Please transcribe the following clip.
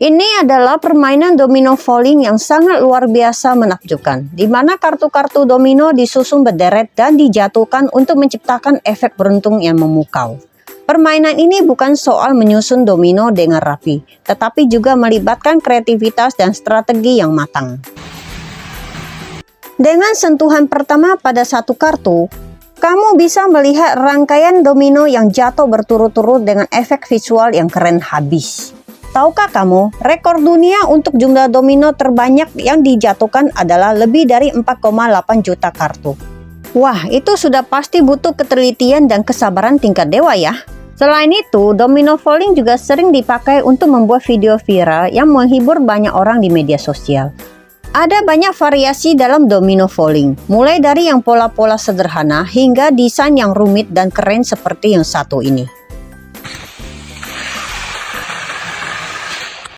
Ini adalah permainan domino falling yang sangat luar biasa menakjubkan, di mana kartu-kartu domino disusun berderet dan dijatuhkan untuk menciptakan efek beruntung yang memukau. Permainan ini bukan soal menyusun domino dengan rapi, tetapi juga melibatkan kreativitas dan strategi yang matang. Dengan sentuhan pertama pada satu kartu, kamu bisa melihat rangkaian domino yang jatuh berturut-turut dengan efek visual yang keren habis. Tahukah kamu, rekor dunia untuk jumlah domino terbanyak yang dijatuhkan adalah lebih dari 4,8 juta kartu. Wah, itu sudah pasti butuh ketelitian dan kesabaran tingkat dewa ya. Selain itu, domino falling juga sering dipakai untuk membuat video viral yang menghibur banyak orang di media sosial. Ada banyak variasi dalam domino falling, mulai dari yang pola-pola sederhana hingga desain yang rumit dan keren seperti yang satu ini.